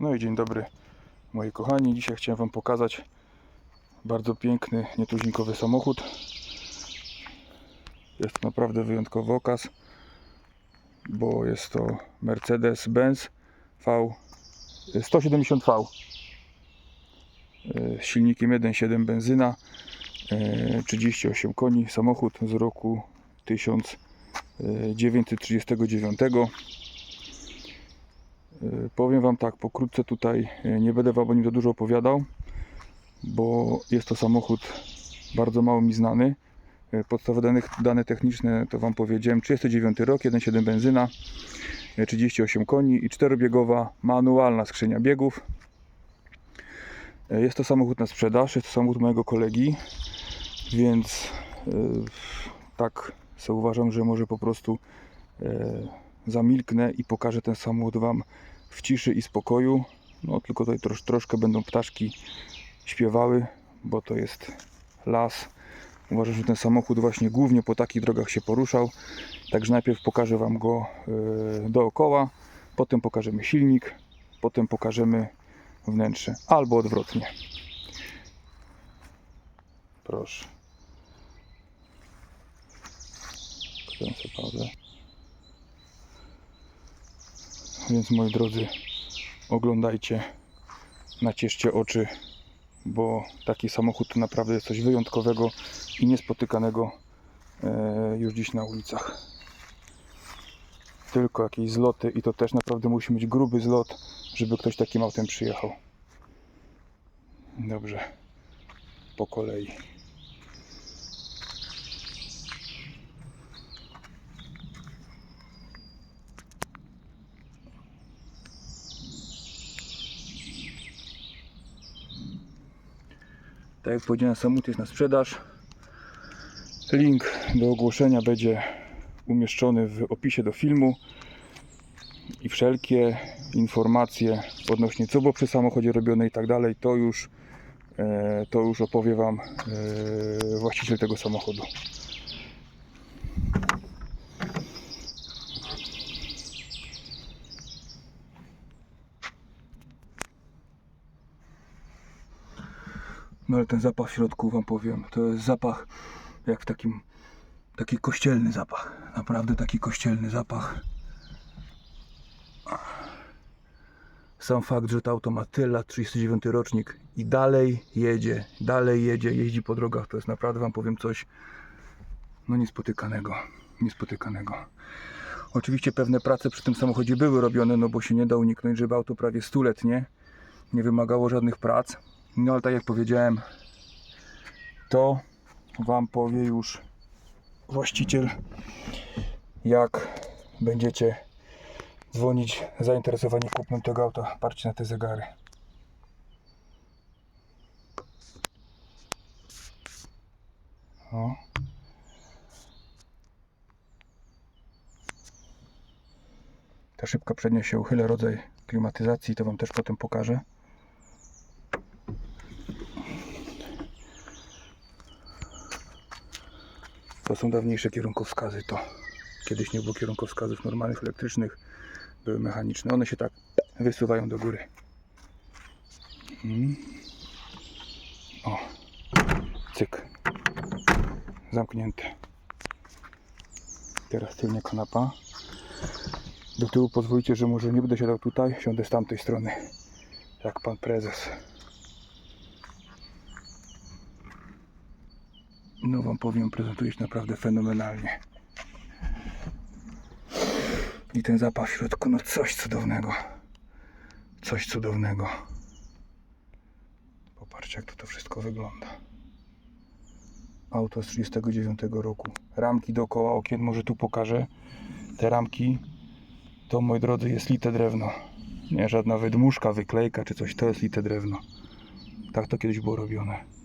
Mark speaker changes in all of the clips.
Speaker 1: No i dzień dobry moi kochani. Dzisiaj chciałem Wam pokazać bardzo piękny, nietuzinkowy samochód. Jest to naprawdę wyjątkowy okaz, bo jest to Mercedes-Benz V 170V z silnikiem 1.7 benzyna, e, 38 koni, samochód z roku 1939. Y, Powiem Wam tak, pokrótce tutaj y, nie będę Wam o nim za dużo opowiadał, bo jest to samochód bardzo mało mi znany. Y, Podstawowe dane, dane techniczne to Wam powiedziałem. 39 rok, 1.7 benzyna, y, 38 koni i 4-biegowa manualna skrzynia biegów. Jest to samochód na sprzedaż, jest to samochód mojego kolegi, więc y, tak sobie uważam, że może po prostu y, zamilknę i pokażę ten samochód Wam w ciszy i spokoju. No tylko tutaj trosz, troszkę będą ptaszki śpiewały, bo to jest las. Uważam, że ten samochód właśnie głównie po takich drogach się poruszał. Także najpierw pokażę Wam go yy, dookoła, potem pokażemy silnik, potem pokażemy wnętrze, albo odwrotnie. Proszę. Kręcę pauzę. Więc moi drodzy, oglądajcie, nacieszcie oczy, bo taki samochód to naprawdę jest coś wyjątkowego i niespotykanego e, już dziś na ulicach. Tylko jakieś zloty i to też naprawdę musi mieć gruby zlot, żeby ktoś takim autem przyjechał. Dobrze, po kolei. Tak jak powiedziałem, samochód jest na sprzedaż. Link do ogłoszenia będzie umieszczony w opisie do filmu i wszelkie informacje odnośnie co było przy samochodzie robione i tak dalej, to już e, to już opowie Wam e, właściciel tego samochodu. No ale ten zapach w środku wam powiem, to jest zapach jak w takim, taki kościelny zapach. Naprawdę taki kościelny zapach. Sam fakt, że to auto ma tyle lat, 39 rocznik i dalej jedzie, dalej jedzie, jeździ po drogach, to jest naprawdę wam powiem coś no niespotykanego, niespotykanego. Oczywiście pewne prace przy tym samochodzie były robione, no bo się nie da uniknąć, żeby auto prawie stuletnie nie wymagało żadnych prac. No ale tak jak powiedziałem, to Wam powie już właściciel, jak będziecie dzwonić zainteresowani kupnem tego auta. Patrzcie na te zegary. O. Ta szybka przednia się uchyla, rodzaj klimatyzacji, to Wam też potem pokażę. To są dawniejsze kierunkowskazy. To kiedyś nie było kierunkowskazów normalnych, elektrycznych, były mechaniczne. One się tak wysuwają do góry. Mm. O, cyk. Zamknięte. Teraz tylnie kanapa. Do tyłu pozwolicie, że może nie będę siadał tutaj, siądę z tamtej strony. Jak pan prezes. No wam powiem, prezentuje się naprawdę fenomenalnie. I ten zapach w środku, no coś cudownego. Coś cudownego. Popatrzcie jak to, to wszystko wygląda. Auto z 39 roku. Ramki dookoła okien, może tu pokażę. Te ramki to, moi drodzy, jest lite drewno. Nie żadna wydmuszka, wyklejka czy coś, to jest lite drewno. Tak to kiedyś było robione.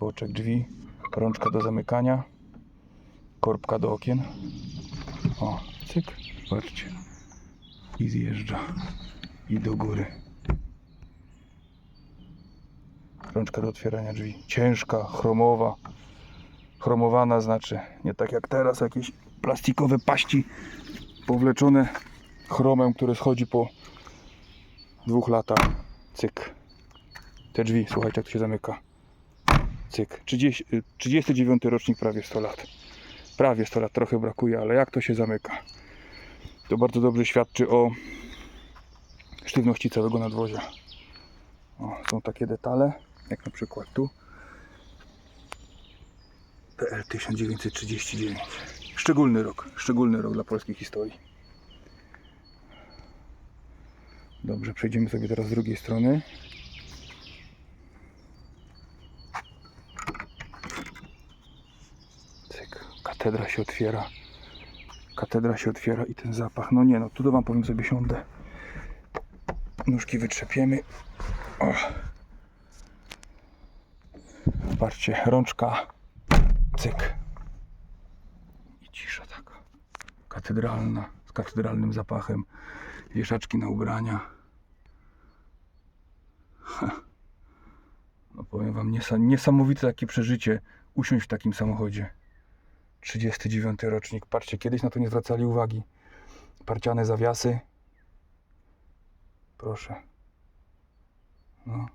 Speaker 1: Boczek drzwi, rączka do zamykania, korbka do okien. O, cyk, patrzcie. I zjeżdża. I do góry. Rączka do otwierania drzwi. Ciężka, chromowa. Chromowana znaczy nie tak jak teraz, jakieś plastikowe paści powleczone chromem, które schodzi po dwóch latach. Cyk. Te drzwi, słuchajcie, jak to się zamyka. Cyk. 30, y, 39 rocznik, prawie 100 lat. Prawie 100 lat, trochę brakuje, ale jak to się zamyka. To bardzo dobrze świadczy o sztywności całego nadwozia. O, są takie detale, jak na przykład tu. PL 1939. Szczególny rok, szczególny rok dla polskiej historii. Dobrze, przejdziemy sobie teraz z drugiej strony. Cyk, katedra się otwiera. Katedra się otwiera i ten zapach. No nie no, tu to wam powiem sobie siądę. Nóżki wytrzepiemy. O. Patrzcie, rączka. Cyk. I cisza taka. Katedralna, z katedralnym zapachem. Wieszaczki na ubrania. No powiem wam, niesa- niesamowite takie przeżycie usiąść w takim samochodzie. 39 rocznik. Patrzcie, kiedyś na to nie zwracali uwagi. Parciane zawiasy. Proszę. No.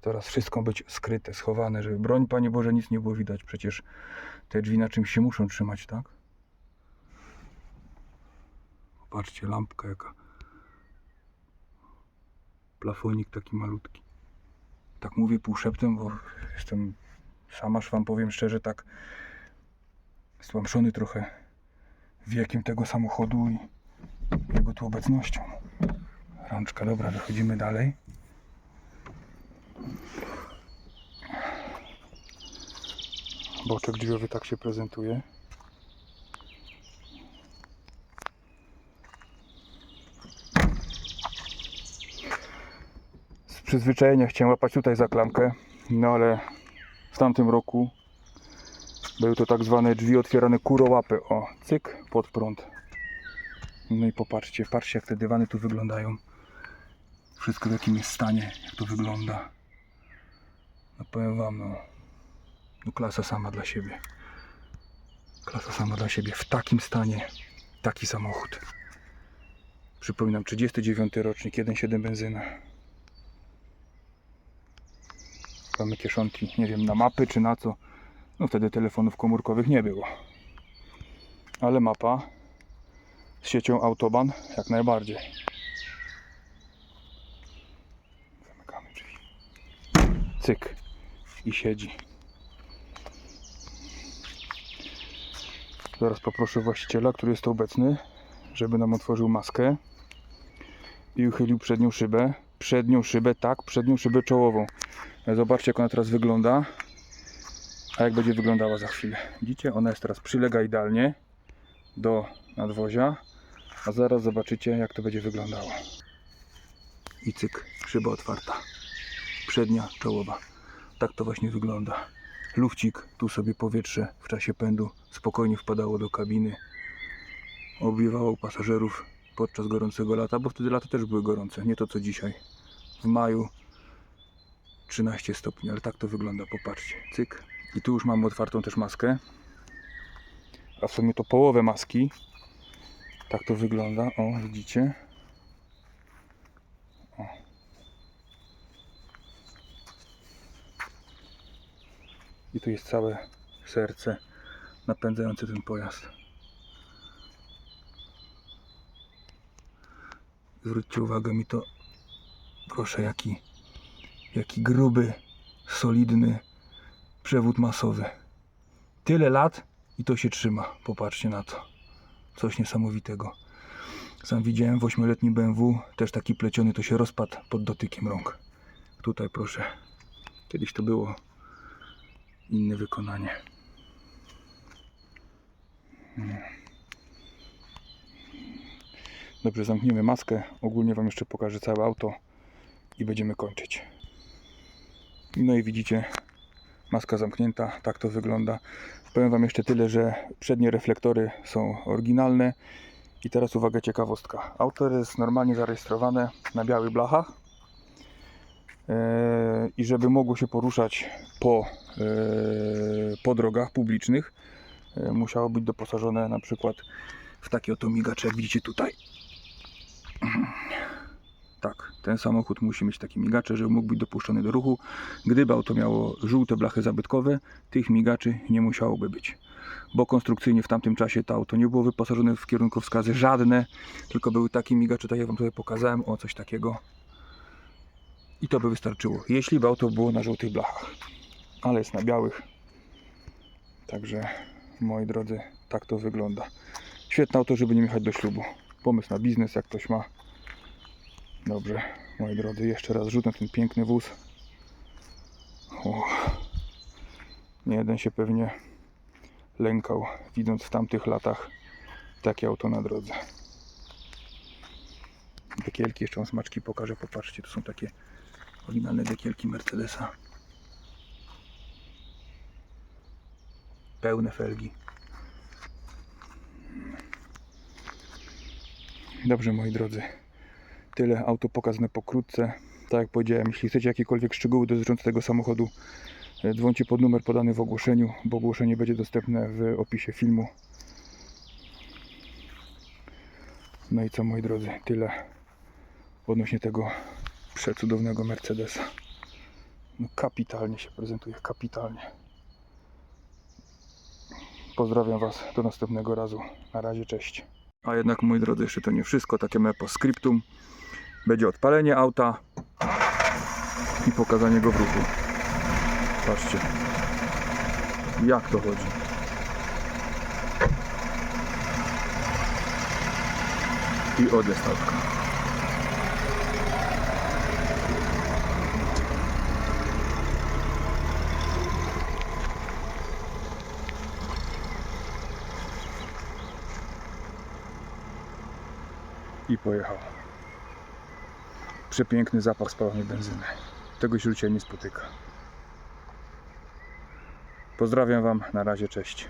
Speaker 1: Teraz wszystko być skryte, schowane, żeby broń, Panie Boże, nic nie było widać. Przecież te drzwi na czymś się muszą trzymać, tak? Popatrzcie, lampka jaka. Plafonik taki malutki. Tak mówię półszeptem, bo jestem, sam aż Wam powiem szczerze, tak stłamszony trochę wiekiem tego samochodu i jego tu obecnością. Rączka, dobra, wychodzimy dalej. Boczek drzwiowy tak się prezentuje. Z przyzwyczajenia chciałem łapać tutaj za klamkę, no ale w tamtym roku były to tak zwane drzwi otwierane kurołapy. O, cyk, pod prąd. No i popatrzcie, patrzcie jak te dywany tu wyglądają. Wszystko w jakim jest stanie, jak to wygląda. No powiem wam, no, no klasa sama dla siebie. Klasa sama dla siebie. W takim stanie taki samochód. Przypominam, 39 rocznik, 1.7 benzyna. Mamy kieszonki, nie wiem, na mapy czy na co. No wtedy telefonów komórkowych nie było. Ale mapa z siecią Autoban jak najbardziej. Zamykamy drzwi. Cyk. I siedzi. Zaraz poproszę właściciela, który jest tu obecny, żeby nam otworzył maskę i uchylił przednią szybę. Przednią szybę, tak, przednią szybę czołową. Zobaczcie, jak ona teraz wygląda. A jak będzie wyglądała za chwilę. Widzicie, ona jest teraz przylega idealnie do nadwozia. A zaraz zobaczycie, jak to będzie wyglądało. I cyk, szyba otwarta. Przednia, czołowa. Tak to właśnie wygląda. Lufcik, tu sobie powietrze w czasie pędu spokojnie wpadało do kabiny. Obwiewało pasażerów podczas gorącego lata, bo wtedy lata też były gorące, nie to co dzisiaj. W maju 13 stopni, ale tak to wygląda, popatrzcie. Cyk. I tu już mamy otwartą też maskę. A w sumie to połowę maski. Tak to wygląda. O, widzicie? I tu jest całe serce napędzające ten pojazd. Zwróćcie uwagę mi to, proszę, jaki, jaki gruby, solidny przewód masowy. Tyle lat i to się trzyma. Popatrzcie na to. Coś niesamowitego. Sam widziałem w ośmioletnim BMW, też taki pleciony, to się rozpadł pod dotykiem rąk. Tutaj proszę. Kiedyś to było inne wykonanie. Hmm. Dobrze, zamkniemy maskę. Ogólnie Wam jeszcze pokażę całe auto i będziemy kończyć. No i widzicie, maska zamknięta, tak to wygląda. Powiem Wam jeszcze tyle, że przednie reflektory są oryginalne. I teraz uwaga, ciekawostka. Auto jest normalnie zarejestrowane na białych blachach. Eee, I żeby mogło się poruszać po, eee, po drogach publicznych, eee, musiało być doposażone na przykład w takie oto migacze, jak widzicie tutaj. Tak, ten samochód musi mieć takie migacze, żeby mógł być dopuszczony do ruchu. Gdyby auto miało żółte blachy zabytkowe, tych migaczy nie musiałoby być. Bo konstrukcyjnie w tamtym czasie to auto nie było wyposażone w kierunkowskazy żadne, tylko były takie migacze, tak jak Wam tutaj pokazałem, o coś takiego. I to by wystarczyło, jeśli by auto było na żółtych blachach. Ale jest na białych. Także, moi drodzy, tak to wygląda. Świetne auto, żeby nie jechać do ślubu. Pomysł na biznes, jak ktoś ma. Dobrze, moi drodzy, jeszcze raz rzut na ten piękny wóz. Nie jeden się pewnie lękał, widząc w tamtych latach takie auto na drodze. Dekielki, jeszcze wam smaczki pokażę, popatrzcie, to są takie oryginalne dekielki Mercedesa. Pełne felgi. Dobrze, moi drodzy. Tyle auto pokazane pokrótce. Tak jak powiedziałem, jeśli chcecie jakiekolwiek szczegóły dotyczące tego samochodu, e, dzwońcie pod numer podany w ogłoszeniu, bo ogłoszenie będzie dostępne w opisie filmu. No i co, moi drodzy, tyle odnośnie tego przecudownego Mercedesa. No kapitalnie się prezentuje, kapitalnie. Pozdrawiam Was do następnego razu. Na razie, cześć. A jednak, moi drodzy, jeszcze to nie wszystko. Takie małe postscriptum. Będzie odpalenie auta i pokazanie go w ruchu. Patrzcie, jak to chodzi. I odjazd autka. I pojechał. Przepiękny zapach spalonej benzyny. Tego się nie spotyka. Pozdrawiam Wam, na razie, cześć.